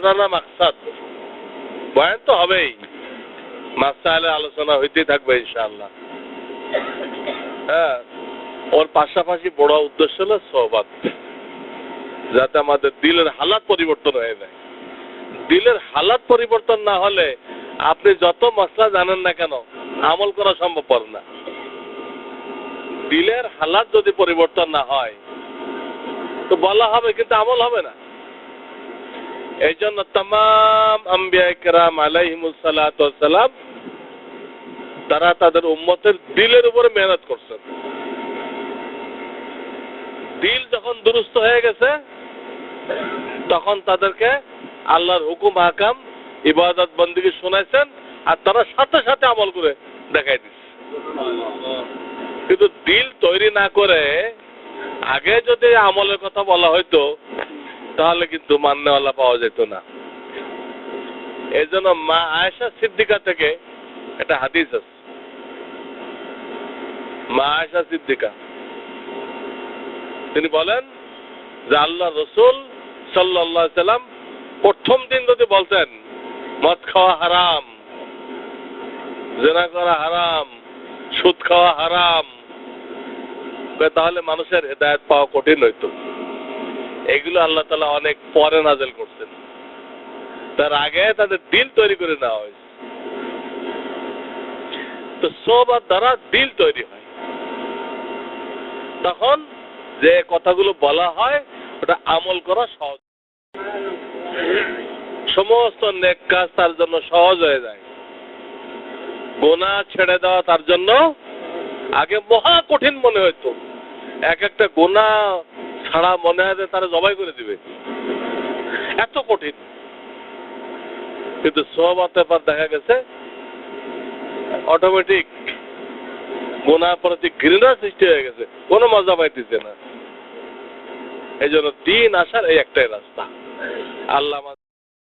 না মাকসাদ বয়ান তো হবেই। মাসাইলে আলোচনা হইতেই থাকবে, ইনশাআল্লাহ। হ্যাঁ ওর পাশাপাশি বড় উদ্দেশ্য হলো সোহবাত যাতে আমাদের দিলের হালাত পরিবর্তন হয়ে যায়। দিলের হালাত পরিবর্তন না হলে আপনি যত মশলা জানেন না কেন, আমল করা সম্ভবপর না। দিলের হালাত যদি পরিবর্তন না হয়, তো বলা হবে, কিন্তু আমল হবে না। এই জন্য তাম আম্বিয়া কেরাম আলাইহিমুসালাম তারা তাদের উম্মতের দিলের উপরে মেহনত করছেন দিল যখন দুরুস্ত হয়ে গেছে, তখন তাদেরকে আল্লাহর হুকুম, হাকাম, ইবাদত বন্দীকে শোনাইছেন আর তারা সাথে সাথে আমল করে দেখাই দিচ্ছে। কিন্তু দিল তৈরি না করে আগে যদি আমলের কথা বলা হয়তো তাহলে কিন্তু মান্যওয়ালা পাওয়া যেত না। এই জন্য মা আয়েশা সিদ্দিকা থেকে একটা হাদিস আছে। মা আয়েশা সিদ্দিকা। তিনি বলেন যে আল্লাহ রসুল সাল্লাহ সাল্লাম প্রথম দিন যদি বলতেন, মদ খাওয়া হারাম, জেনা করা হারাম, সুদ খাওয়া হারাম, তাহলে মানুষের হেদায়ত পাওয়া কঠিন হইতো। এগুলো আল্লাহ তালা অনেক পরে নাজেল করছেন। তার আগে তাদের দিল তৈরি করে নেওয়া হয়েছে। তো সোবার দ্বারা দিল তৈরি হয়। তখন যে কথাগুলো বলা হয়, ওটা আমল করা সহজ। সমস্ত নেক কাজ তার জন্য সহজ হয়ে যায়। গোনা ছেড়ে দেওয়া তার জন্য আগে মহা কঠিন মনে হইতো। এক একটা গোনা ছাড়া মনে হয় তারা জবাই করে দিবে। এত কঠিন। কিন্তু সোহবাতের পর দেখা গেছে অটোমেটিক গোনা প্রতি ঘৃণা সৃষ্টি হয়ে গেছে, কোনো মজা পাইতেছে না। এই জন্য দিন আসার এই একটাই রাস্তা। আল্লাহ